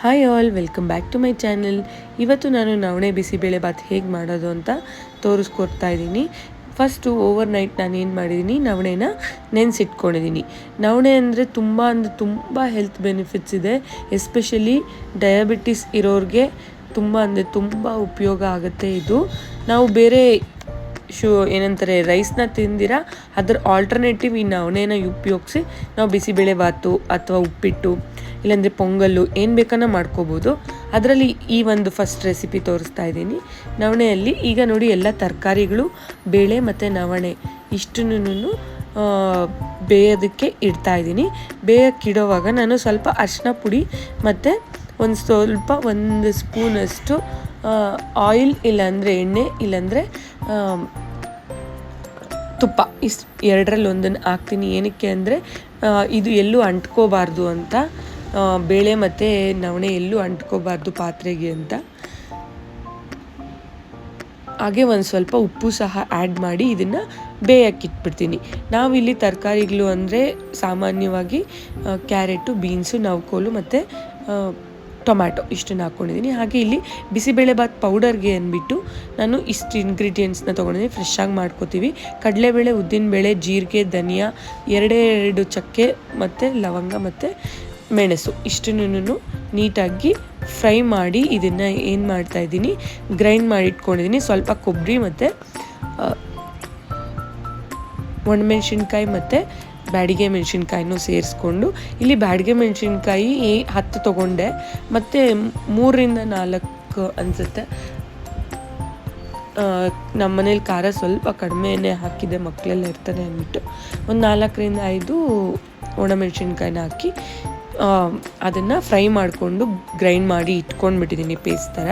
Hi all welcome back to my channel ಇವತ್ತು ನಾನು ನವಣೆ ಬಿಸಿಬೇಳೆ ಭಾತ್ ಹೇಗೆ ಮಾಡೋದು ಅಂತ ತೋರಿಸ್ಕೊಡ್ತಾ ಇದ್ದೀನಿ. ಫಸ್ಟು ಓವರ್ ನೈಟ್ ನಾನು ಏನು ಮಾಡಿದ್ದೀನಿ ನವಣೆನ ನೆನೆಸಿಟ್ಕೊಂಡಿದ್ದೀನಿ ನವಣೆ ಅಂದರೆ ತುಂಬ ಅಂದರೆ ತುಂಬ ಹೆಲ್ತ್ ಬೆನಿಫಿಟ್ಸ್ ಇದೆ. ಎಸ್ಪೆಷಲಿ ಡಯಾಬಿಟಿಸ್ ಇರೋರಿಗೆ ತುಂಬ ಅಂದರೆ ತುಂಬ ಉಪಯೋಗ ಆಗುತ್ತೆ ಇದು. ನಾವು ಬೇರೆ ಶು ಏನಂತಾರೆ ರೈಸ್ನ ತಿಂದಿರ? ಅದರ ಆಲ್ಟರ್ನೇಟಿವ್ ಈ ನವಣೆನ ಉಪಯೋಗಿಸಿ ನಾವು ಬಿಸಿಬೇಳೆ ಭಾತು ಅಥವಾ ಉಪ್ಪಿಟ್ಟು ಇಲ್ಲಾಂದರೆ ಪೊಂಗಲ್ಲು ಏನು ಬೇಕನ್ನ ಮಾಡ್ಕೋಬೋದು. ಅದರಲ್ಲಿ ಈ ಒಂದು ಫಸ್ಟ್ ರೆಸಿಪಿ ತೋರಿಸ್ತಾ ಇದ್ದೀನಿ. ನವಣೆಯಲ್ಲಿ ಈಗ ನೋಡಿ ಎಲ್ಲ ತರಕಾರಿಗಳು, ಬೇಳೆ ಮತ್ತು ನವಣೆ ಇಷ್ಟನ್ನು ಬೇಯೋದಕ್ಕೆ ಇಡ್ತಾ ಇದ್ದೀನಿ. ಬೇಯಕ್ಕಿಡೋವಾಗ ನಾನು ಸ್ವಲ್ಪ ಅರಿಶಿನ ಪುಡಿ ಮತ್ತು ಒಂದು ಸ್ವಲ್ಪ ಒಂದು ಸ್ಪೂನಷ್ಟು ಆಯಿಲ್ ಇಲ್ಲಾಂದರೆ ಎಣ್ಣೆ ಇಲ್ಲಾಂದರೆ ತುಪ್ಪ ಇಷ್ಟು ಎರಡರಲ್ಲಿ ಒಂದನ್ನು ಹಾಕ್ತೀನಿ. ಏನಕ್ಕೆ ಅಂದರೆ ಇದು ಎಲ್ಲೂ ಅಂಟ್ಕೋಬಾರ್ದು ಅಂತ. ಬೇಳೆ ಮತ್ತು ನವಣೆ ಎಲ್ಲೂ ಅಂಟ್ಕೋಬಾರ್ದು ಪಾತ್ರೆಗೆ ಅಂತ. ಹಾಗೆ ಒಂದು ಸ್ವಲ್ಪ ಉಪ್ಪು ಸಹ ಆ್ಯಡ್ ಮಾಡಿ ಇದನ್ನು ಬೇಯಕ್ಕಿಟ್ಬಿಡ್ತೀನಿ ನಾವಿಲ್ಲಿ ತರಕಾರಿಗಳು ಅಂದರೆ ಸಾಮಾನ್ಯವಾಗಿ ಕ್ಯಾರೆಟು, ಬೀನ್ಸು, ನವ್ಕೋಲು ಮತ್ತು ಟೊಮ್ಯಾಟೊ ಇಷ್ಟನ್ನು ಹಾಕ್ಕೊಂಡಿದ್ದೀನಿ ಹಾಗೆ ಇಲ್ಲಿ ಬಿಸಿಬೇಳೆಭಾತ್ ಪೌಡರ್ಗೆ ಅಂದ್ಬಿಟ್ಟು ನಾನು ಇಷ್ಟು ಇಂಗ್ರೀಡಿಯೆಂಟ್ಸ್ನ ತೊಗೊಂಡಿದ್ದೀನಿ. ಫ್ರೆಶ್ಶಾಗಿ ಮಾಡ್ಕೋತೀವಿ. ಕಡಲೆಬೇಳೆ, ಉದ್ದಿನಬೇಳೆ, ಜೀರಿಗೆ, ಧನಿಯಾ ಎರಡೇ ಎರಡು ಚಕ್ಕೆ ಮತ್ತು ಲವಂಗ ಮತ್ತು ಮೆಣಸು. ಇಷ್ಟನ್ನು ನೀಟಾಗಿ ಫ್ರೈ ಮಾಡಿ ಇದನ್ನು ಏನು ಮಾಡ್ತಾ ಇದ್ದೀನಿ, ಗ್ರೈಂಡ್ ಮಾಡಿ ಇಟ್ಕೊಂಡಿದ್ದೀನಿ. ಸ್ವಲ್ಪ ಕೊಬ್ಬರಿ ಮತ್ತು ಒಣಮೆಣ್ಸಿನ್ಕಾಯಿ ಮತ್ತು ಬ್ಯಾಡಿಗೆ ಮೆಣಸಿನ್ಕಾಯಿನೂ ಸೇರಿಸ್ಕೊಂಡು, ಇಲ್ಲಿ ಬ್ಯಾಡಿಗೆ ಮೆಣಸಿನ್ಕಾಯಿ ಹತ್ತು ತೊಗೊಂಡೆ. ಮತ್ತು ಮೂರರಿಂದ ನಾಲ್ಕು ಅನಿಸುತ್ತೆ. ನಮ್ಮ ಮನೇಲಿ ಖಾರ ಸ್ವಲ್ಪ ಕಡಿಮೆನೇ ಹಾಕಿದೆ ಮಕ್ಕಳೆಲ್ಲ ಇರ್ತಾರೆ ಅಂದ್ಬಿಟ್ಟು. ಒಂದು ನಾಲ್ಕರಿಂದ ಐದು ಒಣಮೆಣ್ಸಿನ್ಕಾಯಿನ ಹಾಕಿ ಅದನ್ನು ಫ್ರೈ ಮಾಡಿಕೊಂಡು ಗ್ರೈಂಡ್ ಮಾಡಿ ಇಟ್ಕೊಂಡ್ಬಿಟ್ಟಿದ್ದೀನಿ ಪೇಸ್ಟ್ ಥರ.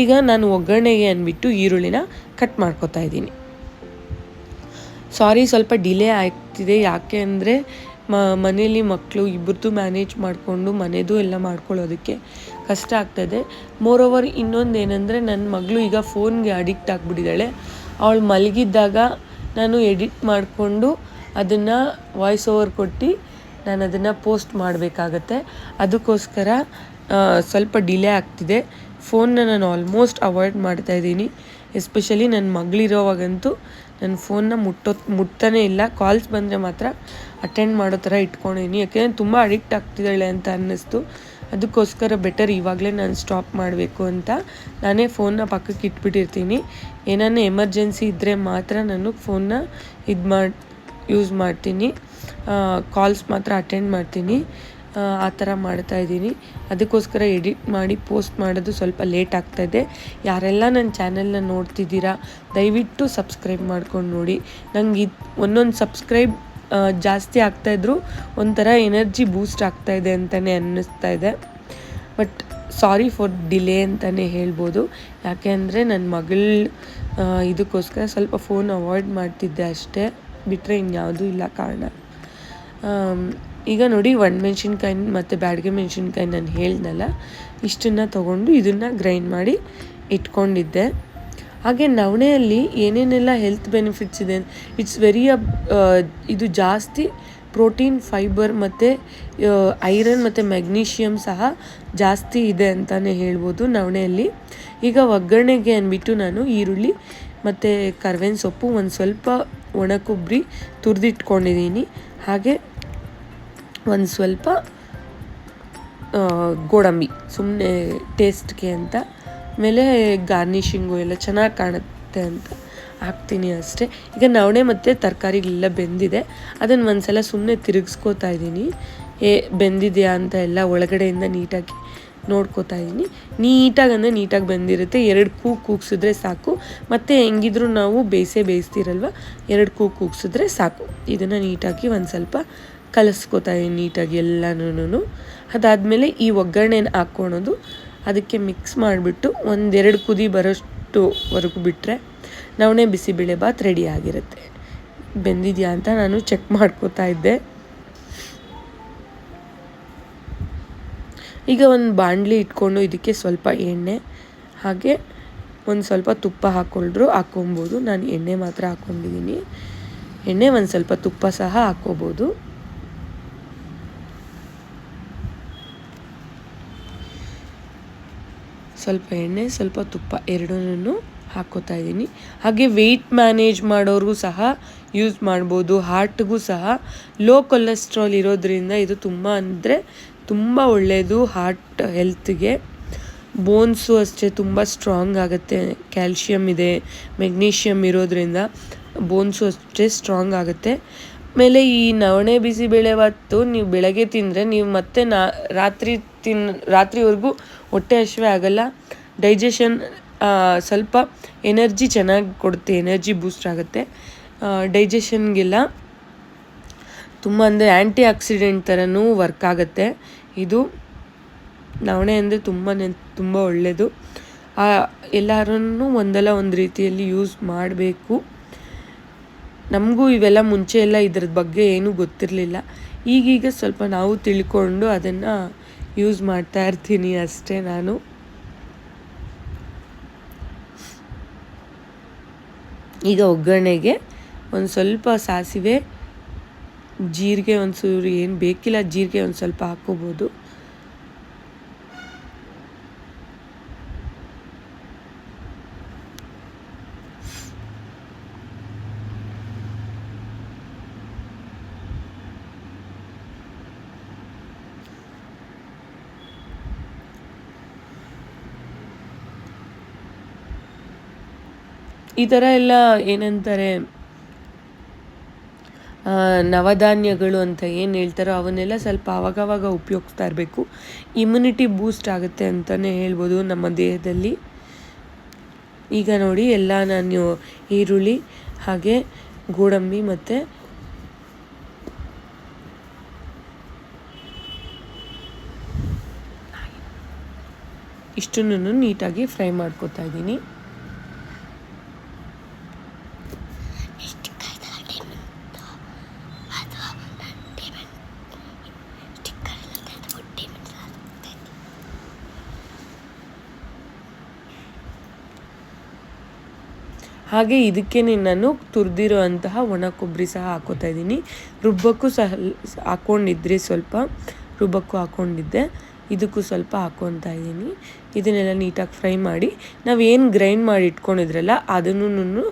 ಈಗ ನಾನು ಒಗ್ಗರಣೆಗೆ ಅಂದ್ಬಿಟ್ಟು ಈರುಳ್ಳಿನ ಕಟ್ ಮಾಡ್ಕೊತಾ ಇದ್ದೀನಿ. ಸಾರಿ ಸ್ವಲ್ಪ ಡಿಲೇ ಆಗ್ತಿದೆ. ಯಾಕೆ ಅಂದರೆ ಮ ಮನೇಲಿ ಮಕ್ಕಳು ಇಬ್ಬರದ್ದು ಮ್ಯಾನೇಜ್ ಮಾಡಿಕೊಂಡು ಮನೆದು ಎಲ್ಲ ಮಾಡ್ಕೊಳ್ಳೋದಕ್ಕೆ ಕಷ್ಟ ಆಗ್ತದೆ. ಮೋರ್ ಓವರ್ ಇನ್ನೊಂದು ಏನಂದರೆ ನನ್ನ ಮಗಳು ಈಗ ಫೋನ್ಗೆ ಅಡಿಕ್ಟ್ ಆಗಿಬಿಟ್ಟಿದ್ದಾಳೆ. ಅವಳು ಮಲಗಿದ್ದಾಗ ನಾನು ಎಡಿಟ್ ಮಾಡಿಕೊಂಡು ಅದನ್ನು ವಾಯ್ಸ್ ಓವರ್ ಕೊಟ್ಟು ನಾನು ಅದನ್ನು ಪೋಸ್ಟ್ ಮಾಡಬೇಕಾಗತ್ತೆ. ಅದಕ್ಕೋಸ್ಕರ ಸ್ವಲ್ಪ ಡಿಲೇ ಆಗ್ತಿದೆ. ಫೋನ್ನ ನಾನು ಆಲ್ಮೋಸ್ಟ್ ಅವಾಯ್ಡ್ ಮಾಡ್ತಾ ಇದ್ದೀನಿ. ಎಸ್ಪೆಷಲಿ ನನ್ನ ಮಗಳಿರೋವಾಗಂತೂ ನನ್ನ ಫೋನ್ನ ಮುಟ್ಟೋ ಮುಟ್ತಾನೆ ಇಲ್ಲ. ಕಾಲ್ಸ್ ಬಂದರೆ ಮಾತ್ರ ಅಟೆಂಡ್ ಮಾಡೋ ಥರ ಇಟ್ಕೊಂಡಿದ್ದೀನಿ. ಯಾಕೆಂದರೆ ತುಂಬ ಅಡಿಕ್ಟ್ ಆಗ್ತಿದ್ದಾಳೆ ಅಂತ ಅನ್ನಿಸ್ತು. ಅದಕ್ಕೋಸ್ಕರ ಬೆಟರ್ ಇವಾಗಲೇ ನಾನು ಸ್ಟಾಪ್ ಮಾಡಬೇಕು ಅಂತ ನಾನೇ ಫೋನ್ನ ಪಕ್ಕಕ್ಕೆ ಇಟ್ಬಿಟ್ಟಿರ್ತೀನಿ. ಏನಾನ ಎಮರ್ಜೆನ್ಸಿ ಇದ್ದರೆ ಮಾತ್ರ ನಾನು ಫೋನ್ನ ಇದು ಮಾಡಿ ಯೂಸ್ ಮಾಡ್ತೀನಿ. ಕಾಲ್ಸ್ ಮಾತ್ರ ಅಟೆಂಡ್ ಮಾಡ್ತೀನಿ. ಆ, ಥರ ಮಾಡ್ತಾ ಇದ್ದೀನಿ. ಅದಕ್ಕೋಸ್ಕರ ಎಡಿಟ್ ಮಾಡಿ ಪೋಸ್ಟ್ ಮಾಡೋದು ಸ್ವಲ್ಪ ಲೇಟ್ ಆಗ್ತಾಯಿದೆ ಯಾರೆಲ್ಲ ನನ್ನ ಚಾನೆಲ್ನ ನೋಡ್ತಿದ್ದೀರಾ ದಯವಿಟ್ಟು ಸಬ್ಸ್ಕ್ರೈಬ್ ಮಾಡ್ಕೊಂಡು ನೋಡಿ. ನಂಗೆ ಇದು ಒಂದೊಂದು ಸಬ್ಸ್ಕ್ರೈಬ್ ಜಾಸ್ತಿ ಆಗ್ತಾಯಿದ್ರು ಒಂಥರ ಎನರ್ಜಿ ಬೂಸ್ಟ್ ಆಗ್ತಾಯಿದೆ ಅಂತಲೇ ಅನ್ನಿಸ್ತಾ ಇದೆ. ಬಟ್ ಸಾರಿ ಫಾರ್ ಡಿಲೇ ಅಂತಲೇ ಹೇಳ್ಬೋದು. ಯಾಕೆ ಅಂದರೆ ನನ್ನ ಮಗಳ ಇದಕ್ಕೋಸ್ಕರ ಸ್ವಲ್ಪ ಫೋನ್ ಅವಾಯ್ಡ್ ಮಾಡ್ತಿದ್ದೆ ಅಷ್ಟೇ. ಬಿಟ್ಟರೆ ಇನ್ಯಾವುದೂ ಇಲ್ಲ ಕಾರಣ. ಈಗ ನೋಡಿ ಒಣಮೆಣ್ಸಿನ್ಕಾಯಿ ಮತ್ತು ಬ್ಯಾಡಿಗೆ ಮೆಣಸಿನ್ಕಾಯಿ ನಾನು ಹೇಳ್ದಲ್ಲ, ಇಷ್ಟನ್ನು ತೊಗೊಂಡು ಇದನ್ನು ಗ್ರೈಂಡ್ ಮಾಡಿ ಇಟ್ಕೊಂಡಿದ್ದೆ. ಹಾಗೆ ನವಣೆಯಲ್ಲಿ ಏನೇನೆಲ್ಲ ಹೆಲ್ತ್ ಬೆನಿಫಿಟ್ಸ್ ಇದೆ? ಇಟ್ಸ್ ವೆರಿ ಇದು ಜಾಸ್ತಿ ಪ್ರೋಟೀನ್ ಫೈಬರ್ ಮತ್ತು ಐರನ್ ಮತ್ತು ಮೆಗ್ನೀಷಿಯಮ್ ಸಹ ಜಾಸ್ತಿ ಇದೆ ಅಂತಲೇ ಹೇಳ್ಬೋದು ನವಣೆಯಲ್ಲಿ. ಈಗ ಒಗ್ಗರಣೆಗೆ ಅಂದ್ಬಿಟ್ಟು ನಾನು ಈರುಳ್ಳಿ ಮತ್ತು ಕರ್ವೇನ ಸೊಪ್ಪು ಒಂದು ಸ್ವಲ್ಪ ಒಣ ಕೊಬ್ಬರಿ ತುರಿದಿಟ್ಕೊಂಡಿದ್ದೀನಿ ಹಾಗೆ ಒಂದು ಸ್ವಲ್ಪ ಗೋಡಂಬಿ ಸುಮ್ಮನೆ ಟೇಸ್ಟ್ಗೆ ಅಂತ. ಮೇಲೆ ಗಾರ್ನಿಷಿಂಗು ಎಲ್ಲ ಚೆನ್ನಾಗಿ ಕಾಣುತ್ತೆ ಅಂತ ಹಾಕ್ತೀನಿ ಅಷ್ಟೇ. ಈಗ ನವಣೆ ಮತ್ತು ತರಕಾರಿಗಳೆಲ್ಲ ಬೆಂದಿದೆ. ಅದನ್ನು ಒಂದು ಸಲ ಸುಮ್ಮನೆ ತಿರುಗಿಸ್ಕೋತಾ ಇದ್ದೀನಿ ಏ, ಬೆಂದಿದೆಯಾ ಅಂತ ಎಲ್ಲ ಒಳಗಡೆಯಿಂದ ನೀಟಾಗಿ ನೋಡ್ಕೋತಾ ಇದ್ದೀನಿ ನೀಟಾಗಿ ಅಂದರೆ ನೀಟಾಗಿ ಬಂದಿರುತ್ತೆ. ಎರಡು ಕೂ ಕೂಗ್ಸಿದ್ರೆ ಸಾಕು. ಮತ್ತು ಹೆಂಗಿದ್ರು ನಾವು ಬೇಯಿಸೇ ಬೇಯಿಸ್ತೀರಲ್ವ? ಎರಡು ಕೂ ಕೂಗ್ಸಿದ್ರೆ ಸಾಕು. ಇದನ್ನು ನೀಟಾಗಿ ಒಂದು ಸ್ವಲ್ಪ ಕಲಿಸ್ಕೋತಾ ಇದ್ದೀನಿ ನೀಟಾಗಿ ಎಲ್ಲನೂ ಅದಾದಮೇಲೆ ಈ ಒಗ್ಗರಣೆನ ಹಾಕ್ಕೊಳೋದು. ಅದಕ್ಕೆ ಮಿಕ್ಸ್ ಮಾಡಿಬಿಟ್ಟು ಒಂದೆರಡು ಕುದಿ ಬರೋಷ್ಟುವರೆಗೂ ಬಿಟ್ಟರೆ ನವಣೆ ಬಿಸಿಬೇಳೆ ಭಾತ್ ರೆಡಿ ಆಗಿರುತ್ತೆ. ಬೆಂದಿದೆಯಾ ಅಂತ ನಾನು ಚೆಕ್ ಮಾಡ್ಕೋತಾ ಇದ್ದೆ. ಈಗ ಒಂದು ಬಾಣಲಿ ಇಟ್ಕೊಂಡು ಇದಕ್ಕೆ ಸ್ವಲ್ಪ ಎಣ್ಣೆ, ಹಾಗೆ ಒಂದು ಸ್ವಲ್ಪ ತುಪ್ಪ ಹಾಕ್ಕೊಂಡ್ರು ಹಾಕ್ಕೊಬೋದು ನಾನು ಎಣ್ಣೆ ಮಾತ್ರ ಹಾಕ್ಕೊಂಡಿದ್ದೀನಿ ಎಣ್ಣೆ ಒಂದು ಸ್ವಲ್ಪ ತುಪ್ಪ ಸಹ ಹಾಕ್ಕೋಬೋದು ಸ್ವಲ್ಪ ಎಣ್ಣೆ, ಸ್ವಲ್ಪ ತುಪ್ಪ ಎರಡನ್ನೂ ಹಾಕ್ಕೋತಾ ಇದ್ದೀನಿ ಹಾಗೆ ವೆಯ್ಟ್ ಮ್ಯಾನೇಜ್ ಮಾಡೋರಿಗೂ ಸಹ ಯೂಸ್ ಮಾಡ್ಬೋದು. ಹಾರ್ಟ್ಗೂ ಸಹ. ಲೋ ಕೊಲೆಸ್ಟ್ರಾಲ್ ಇರೋದ್ರಿಂದ ಇದು ತುಂಬ ಅಂದರೆ ತುಂಬ ಒಳ್ಳೆಯದು ಹಾರ್ಟ್ ಹೆಲ್ತ್ಗೆ ಬೋನ್ಸು ಅಷ್ಟೇ ತುಂಬ ಸ್ಟ್ರಾಂಗ್ ಆಗುತ್ತೆ. ಕ್ಯಾಲ್ಶಿಯಮ್ ಇದೆ ಮೆಗ್ನೀಷಿಯಮ್ ಇರೋದ್ರಿಂದ ಬೋನ್ಸು ಅಷ್ಟೇ ಸ್ಟ್ರಾಂಗ್ ಆಗುತ್ತೆ. ಆಮೇಲೆ ಈ ನವಣೆ ಬಿಸಿಬೇಳೆಭಾತು ನೀವು ಬೆಳಗ್ಗೆ ತಿಂದರೆ ನೀವು ಮತ್ತೆ ನಾ, ರಾತ್ರಿ ತಿನ್, ರಾತ್ರಿವರೆಗೂ ಹೊಟ್ಟೆ ಹಸಿವೆ ಆಗಲ್ಲ. ಡೈಜೆಷನ್ ಸ್ವಲ್ಪ ಎನರ್ಜಿ ಚೆನ್ನಾಗಿ ಕೊಡುತ್ತೆ ಎನರ್ಜಿ ಬೂಸ್ಟ್ ಆಗುತ್ತೆ. ಡೈಜೆಷನ್ಗೆಲ್ಲ ತುಂಬ ಅಂದರೆ ಆ್ಯಂಟಿ ಆಕ್ಸಿಡೆಂಟ್ ಥರನೂ ವರ್ಕ್ ಆಗುತ್ತೆ. ಇದು ನವಣೆ ಅಂದರೆ ತುಂಬಾ ತುಂಬ ಒಳ್ಳೆಯದು ಎಲ್ಲರೂ ಒಂದಲ್ಲ ಒಂದು ರೀತಿಯಲ್ಲಿ ಯೂಸ್ ಮಾಡಬೇಕು. ನಮಗೂ ಇವೆಲ್ಲ ಮುಂಚೆ ಎಲ್ಲ ಇದ್ರ ಬಗ್ಗೆ ಏನೂ ಗೊತ್ತಿರಲಿಲ್ಲ. ಈಗೀಗ ಸ್ವಲ್ಪ ನಾವು ತಿಳ್ಕೊಂಡು ಅದನ್ನು ಯೂಸ್ ಮಾಡ್ತಾ ಇರ್ತೀನಿ ಅಷ್ಟೇ ನಾನು. ಈಗ ಒಗ್ಗರಣೆಗೆ ಒಂದು ಸ್ವಲ್ಪ ಸಾಸಿವೆ ಜೀರಿಗೆ ಒಂದು ಏನು ಬೇಕಿಲ್ಲ ಜೀರಿಗೆ ಒಂದು ಸ್ವಲ್ಪ ಹಾಕ್ಕೋಬೋದು ಈ ಥರ ಎಲ್ಲ ಏನಂತಾರೆ ನವಧಾನ್ಯಗಳು ಅಂತ ಏನು ಹೇಳ್ತಾರೋ ಅವನ್ನೆಲ್ಲ ಸ್ವಲ್ಪ ಆವಾಗವಾಗ ಉಪಯೋಗಿಸ್ತಾ ಇರಬೇಕು. ಇಮ್ಯುನಿಟಿ ಬೂಸ್ಟ್ ಆಗುತ್ತೆ ಅಂತಲೇ ಹೇಳ್ಬೋದು ನಮ್ಮ ದೇಹದಲ್ಲಿ. ಈಗ ನೋಡಿ, ಎಲ್ಲ ನಾನು ಈರುಳ್ಳಿ, ಹಾಗೆ ಗೋಡಂಬಿ ಮತ್ತು ಇಷ್ಟನ್ನು ನೀಟಾಗಿ ಫ್ರೈ ಮಾಡ್ಕೋತಾ ಇದ್ದೀನಿ. ಹಾಗೆ ಇದಕ್ಕೆ ನಾನು ತುರಿದಿರೋ ಅಂತಹ ಒಣ ಕೊಬ್ಬರಿ ಸಹ ಹಾಕೋತಾ ಇದ್ದೀನಿ. ರುಬ್ಬಕ್ಕೂ ಸಹ ಹಾಕ್ಕೊಂಡಿದ್ರಿ ಸ್ವಲ್ಪ, ರುಬ್ಬಕ್ಕೂ ಹಾಕ್ಕೊಂಡಿದ್ದೆ ಇದಕ್ಕೂ ಸ್ವಲ್ಪ ಹಾಕ್ಕೊತಾ ಇದ್ದೀನಿ. ಇದನ್ನೆಲ್ಲ ನೀಟಾಗಿ ಫ್ರೈ ಮಾಡಿ, ನಾವು ಏನು ಗ್ರೈಂಡ್ ಮಾಡಿ ಇಟ್ಕೊಂಡಿದ್ರಲ್ಲ ಅದನ್ನು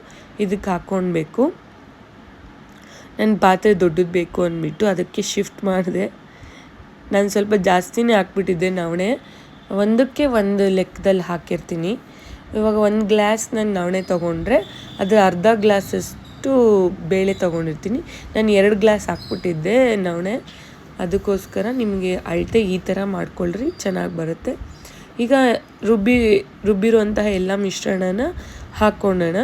ಇದಕ್ಕೆ ಹಾಕ್ಕೊಳ್ಬೇಕು ನನ್ನ ಪಾತ್ರೆ ದೊಡ್ಡದು ಬೇಕು ಅಂದ್ಬಿಟ್ಟು ಅದಕ್ಕೆ ಶಿಫ್ಟ್ ಮಾಡಿದೆ. ನಾನು ಸ್ವಲ್ಪ ಜಾಸ್ತಿನೇ ಹಾಕ್ಬಿಟ್ಟಿದ್ದೆ ನವಣೆ. ಒಂದಕ್ಕೆ ಒಂದು ಲೆಕ್ಕದಲ್ಲಿ ಹಾಕಿರ್ತೀನಿ. ಇವಾಗ ಒಂದು ಗ್ಲಾಸ್ ನಾನು ನವಣೆ ತೊಗೊಂಡ್ರೆ ಅದರ ಅರ್ಧ ಗ್ಲಾಸಷ್ಟು ಬೇಳೆ ತೊಗೊಂಡಿರ್ತೀನಿ. ನಾನು ಎರಡು ಗ್ಲಾಸ್ ಹಾಕ್ಬಿಟ್ಟಿದ್ದೆ ನವಣೆ. ಅದಕ್ಕೋಸ್ಕರ ನಿಮಗೆ ಅಳತೆ ಈ ಥರ ಮಾಡ್ಕೊಳ್ರಿ, ಚೆನ್ನಾಗಿ ಬರುತ್ತೆ. ಈಗ ರುಬ್ಬಿ, ರುಬ್ಬಿರುವಂತಹ ಎಲ್ಲ ಮಿಶ್ರಣನ ಹಾಕ್ಕೊಂಡೋಣ.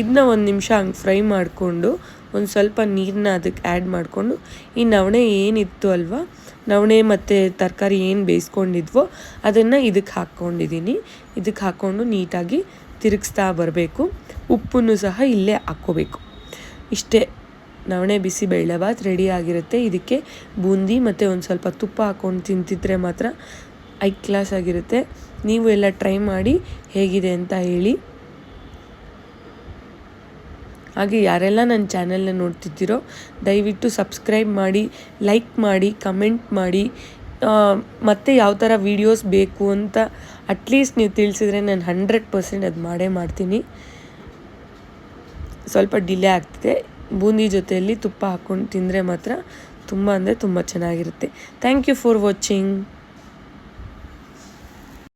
ಇದನ್ನ ಒಂದು ನಿಮಿಷ ಹಂಗೆ ಫ್ರೈ ಮಾಡಿಕೊಂಡು ಒಂದು ಸ್ವಲ್ಪ ನೀರನ್ನ ಅದಕ್ಕೆ ಆ್ಯಡ್ ಮಾಡಿಕೊಂಡು, ಈ ನವಣೆ ಏನಿತ್ತು ಅಲ್ವಾ? ನವಣೆ ಮತ್ತು ತರಕಾರಿ ಏನು ಬೇಯಿಸ್ಕೊಂಡಿದ್ವೋ ಅದನ್ನು ಇದಕ್ಕೆ ಹಾಕ್ಕೊಂಡಿದ್ದೀನಿ ಇದಕ್ಕೆ ಹಾಕ್ಕೊಂಡು ನೀಟಾಗಿ ತಿರುಗಿಸ್ತಾ ಬರಬೇಕು. ಉಪ್ಪನ್ನು ಸಹ ಇಲ್ಲೇ ಹಾಕ್ಕೋಬೇಕು. ಇಷ್ಟೇ. ನವಣೆ ಬಿಸಿ ಬೇಳೆಬಾತ್ ರೆಡಿ ಆಗಿರುತ್ತೆ. ಇದಕ್ಕೆ ಬೂಂದಿ ಮತ್ತು ಒಂದು ಸ್ವಲ್ಪ ತುಪ್ಪ ಹಾಕ್ಕೊಂಡು ತಿಂತಿದ್ರೆ ಮಾತ್ರ ಐ ಕ್ಲಾಸ್ ಆಗಿರುತ್ತೆ. ನೀವು ಎಲ್ಲ ಟ್ರೈ ಮಾಡಿ ಹೇಗಿದೆ ಅಂತ ಹೇಳಿ. ಹಾಗೆ ಯಾರೆಲ್ಲ ನನ್ನ ಚಾನೆಲ್ನ ನೋಡ್ತಿದ್ದೀರೋ, ದಯವಿಟ್ಟು ಸಬ್ಸ್ಕ್ರೈಬ್ ಮಾಡಿ, ಲೈಕ್ ಮಾಡಿ, ಕಮೆಂಟ್ ಮಾಡಿ. ಮತ್ತು ಯಾವ ಥರ ವೀಡಿಯೋಸ್ ಬೇಕು ಅಂತ ಅಟ್ಲೀಸ್ಟ್ ನೀವು ತಿಳಿಸಿದ್ರೆ ನಾನು ಹಂಡ್ರೆಡ್ ಪರ್ಸೆಂಟ್ ಅದು ಮಾಡೇ ಮಾಡ್ತೀನಿ. ಸ್ವಲ್ಪ ಡಿಲೇ ಆಗ್ತಿದೆ. ಬೂಂದಿ ಜೊತೆಯಲ್ಲಿ ತುಪ್ಪ ಹಾಕ್ಕೊಂಡು ತಿಂದರೆ ಮಾತ್ರ ತುಂಬ ಅಂದರೆ ತುಂಬ ಚೆನ್ನಾಗಿರುತ್ತೆ. Thank you for watching